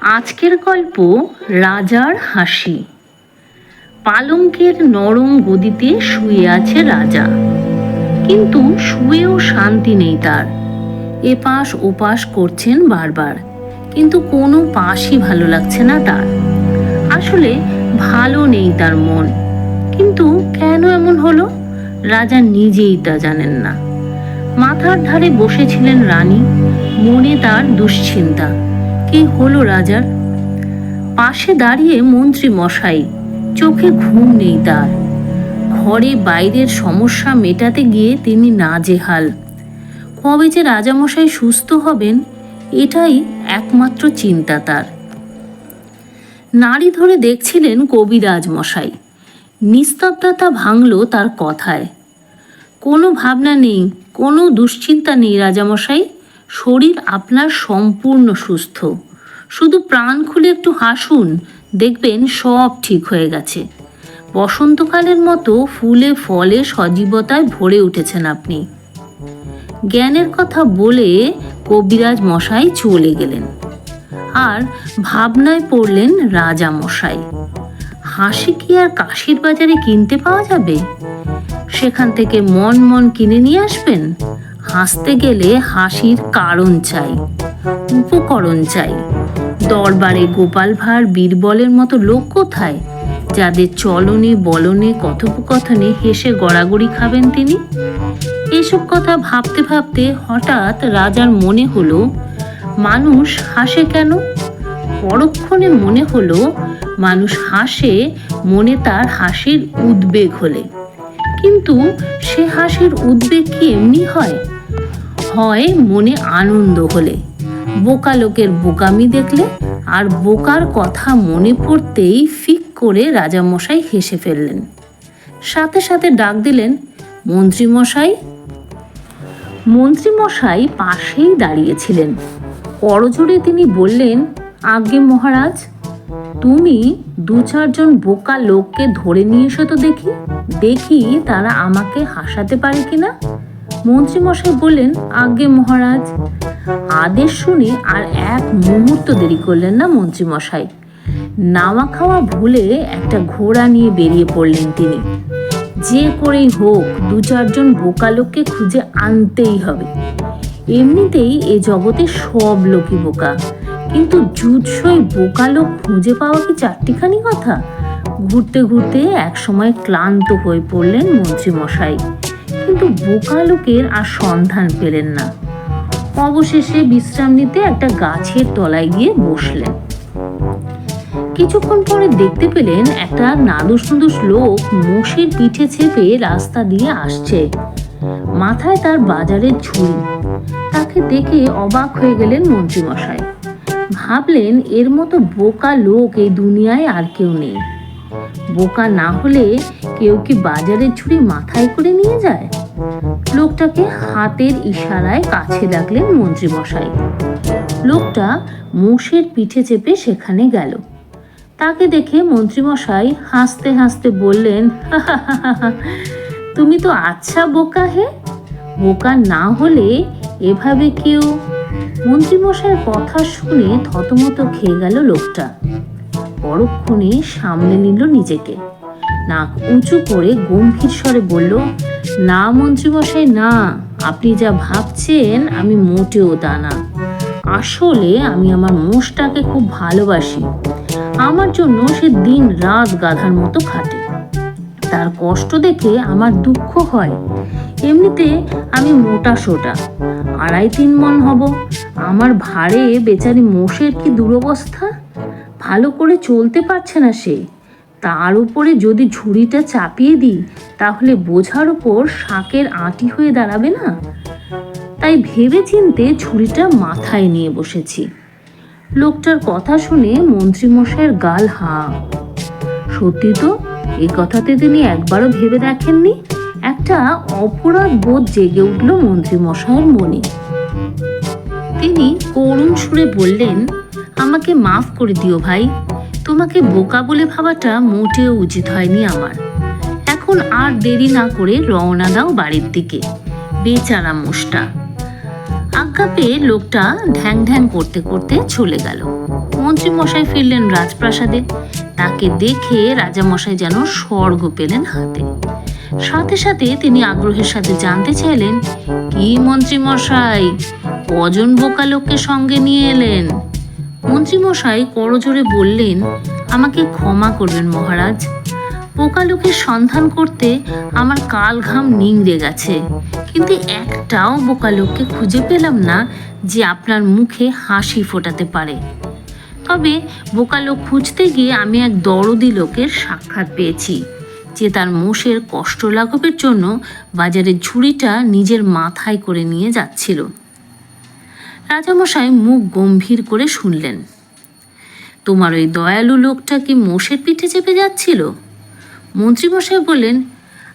আজকের গল্প রাজার হাসি। পালঙ্কের নরম গদিতে শুয়ে আছে রাজা। কিন্তু শুয়েও শান্তি নেই তার। এপাশ ওপাশ করছেন বারবার। কিন্তু কোনো পাশই ভালো লাগছে না তার। আসলে ভালো নেই তার মন। কিন্তু কেন এমন হলো? রাজা নিজেই তা জানেন না। মাথার ধারে বসেছিলেন রানী, মনে তার দুশ্চিন্তা। কি হলো রাজার? পাশে দাঁড়িয়ে মন্ত্রী মশাই, চোখে ঘুম নেই তার। ঘরে বাইরের সমস্যা মেটাতে গিয়ে তিনি নাজেহাল। কবে যে রাজামশাই সুস্থ হবেন, এটাই একমাত্র চিন্তা তার। নারী ধরে দেখছিলেন কবিরাজ মশাই। নিস্তব্ধতা ভাঙল তার কথায়। কোনো ভাবনা নেই কোনো দুশ্চিন্তা নেই রাজামশাই। শরীর আপনার সম্পূর্ণ সুস্থ। শুধু প্রাণ খুলে একটু হাসুন, দেখবেন সব ঠিক হয়ে গেছে। বসন্তকালের মতো ফুলে ফলে সজীবতায় ভরে উঠেছেন আপনি। জ্ঞানের কথা বলে কবিরাজ মশাই চলে গেলেন। আর ভাবনায় পড়লেন রাজা মশাই হাসি কি আর কাশির বাজারে কিনতে পাওয়া যাবে? সেখান থেকে মন মন কিনে নিয়ে আসবেন? হাসতে গেলে হাসির কারণ চাই, উপকরণ চাই। দরবারে গোপাল ভাঁড় বীরবলের মতো লোক কোথায়, যাদের চলনে বলনে কথোপকথনে হেসে গড়াগড়ি খাবেন তিনি? এসব কথা ভাবতে ভাবতে হঠাৎ রাজার মনে হলো, মানুষ হাসে কেন? পরক্ষণে মনে হলো, মানুষ হাসে মনে তার হাসির উদ্বেগ হলে। কিন্তু সে হাসির উদ্বেগ কি এমনি হয়? হয় মনে আনন্দ হলে। বোকা লোকের বোকামি দেখলে আর বোকার কথা মনে পড়তেই ফিক করে রাজামশাই হেসে ফেললেন। সাথে সাথে ডাক দিলেন, মন্ত্রীমশাই। মন্ত্রীমশাই পাশেই দাঁড়িয়েছিলেন। করজোড়ে তিনি বললেন, আজ্ঞে মহারাজ। তুমি দু চারজন বোকা লোককে ধরে নিয়ে এসো তো দেখি। দেখি তারা আমাকে হাসাতে পারে কিনা। মন্ত্রীমশাই বললেন, আজ্ঞে মহারাজ। আদেশ শুনে আর এক মুহূর্ত দেরি করলেন না মন্ত্রীমশাই। নাওয়া খাওয়া ভুলে একটা ঘোড়া নিয়ে বেরিয়ে পড়লেন তিনি। যে করেই হোক, দু চারজন বোকা লোককে খুঁজে আনতেই হবে। এমনিতেই এ জগতে সব লোকই বোকা। কিন্তু জুৎসই বোকা লোক খুঁজে পাওয়া কি চারটিখানি কথা? ঘুরতে ঘুরতে একসময় ক্লান্ত হয়ে পড়লেন মন্ত্রীমশাই। কিন্তু বোকা লোকের আর সন্ধান পেলেন না। অবশেষে বিশ্রাম নিতে একটা গাছের তলায় গিয়ে বসলেন। কিছুক্ষণ পরে দেখতে পেলেন একটা নাদুস নুদুস লোক মোষের পিঠে চেপে রাস্তা দিয়ে আসছে। মাথায় তার বাজারের ঝুড়ি তাকে দেখে অবাক হয়ে গেলেন মন্ত্রীমশাই। ভাবলেন এর মতো বোকা লোক এই দুনিয়ায় আর কেউ নেই। বোকা না হলে কেউ কি বাজারের ঝুড়ি মাথায় করে নিয়ে যায়? লোকটাকে হাতের ইশারায় কাছে ডাকলেন মন্ত্রীমশাই। লোকটা মোষের পিঠে চেপে সেখানে গেল। তাকে দেখে মন্ত্রীমশাই হাসতে হাসতে বললেন তুমি তো আচ্ছা বোকা হে। বোকা না হলে এভাবে কেউ মন্ত্রীমশাইয়ের কথা শুনে থতমত খেয়ে গেল লোকটা। পরক্ষণে সামনে নিল নিজেকে। নাক উঁচু করে গম্ভীর স্বরে বলল, না মন্ত্রীমশাই, না। আপনি যা ভাবছেন আমি মোটেও তা না। আসলে আমি আমার মোষটাকে খুব ভালোবাসি। আমার জন্য সে দিন রাত গাধার মতো খাটে। তার কষ্ট দেখে আমার দুঃখ হয়। এমনিতে আমি মোটা সোটা। আড়াই তিন মন হব। আমার ভারে বেচারি মোষের কি দুরবস্থা? ভালো করে চলতে পারছে না সে। তার উপরে যদি ঝুড়িটা চাপিয়ে দিই, তাহলে বোঝার উপর শাকের আঁটি হয়ে দাঁড়াবে না? তাই ভেবে চিনতে ঝুড়িটা মাথায় নিয়ে বসেছি। লোকটার কথা শুনে মন্ত্রীমশাইয়ের গাল হা। সত্যি তো? এই কথাতে তিনি একবারও ভেবে দেখেননি। একটা অপরাধ বোধ জেগে উঠল মন্ত্রীমশাইয়ের মনে। তিনি করুণ সুরে বললেন, আমাকে মাফ করে দিও ভাই। তোমাকে বোকা বলে ভাবাটা মোটেও উচিত হয়নি আমার। এখন আর দেরি না করে রওনা দাও বাড়ির দিকে। বেচারা মোষটা। আজ্ঞা পেয়ে লোকটা ঢ্যাং ঢ্যাং করতে করতে চলে গেল। মন্ত্রী মশাই ফিরলেন রাজপ্রাসাদে। তাকে দেখে রাজামশাই যেন স্বর্গ পেলেন হাতে। সাথে সাথে তিনি আগ্রহের সাথে জানতে চাইলেন, কি মন্ত্রী মশাই কজন বোকা লোককে সঙ্গে নিয়ে এলেন? মন্ত্রী মশাই করজোরে বললেন, আমাকে ক্ষমা করবেন মহারাজ। পোকা লোকের সন্ধান করতে আমার কাল ঘাম নিংড়ে গেছে, কিন্তু একটাও বোকা লোককে খুঁজে পেলাম না যে আপনার মুখে হাসি ফোটাতে পারে। তবে বোকা লোক খুঁজতে গিয়ে আমি এক দরদি লোকের সাক্ষাৎ পেয়েছি যে তার মোষের কষ্ট লাঘবের জন্য বাজারের ঝুড়িটা নিজের মাথায় করে নিয়ে যাচ্ছিল রাজামশাই মুখ গম্ভীর করে শুনলেন তোমার ওই দয়ালু লোকটা কি মোষের পিঠে চেপে যাচ্ছিল মন্ত্রীমশাই বললেন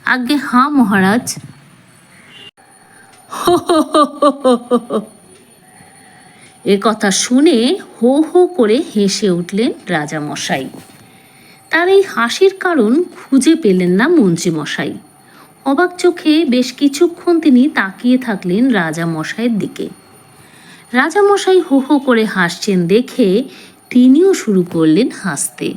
আজ্ঞে হাঁ মহারাজ এ কথা শুনে হো হো করে হেসে উঠলেন রাজামশাই। তার এই হাসির কারণ খুঁজে পেলেন না মন্ত্রীমশাই। অবাক চোখে বেশ কিছুক্ষণ তিনি তাকিয়ে থাকলেন রাজামশাইয়ের দিকে। রাজামশাই হো হো করে হাসছেন দেখে তিনিও শুরু করলেন হাসতে।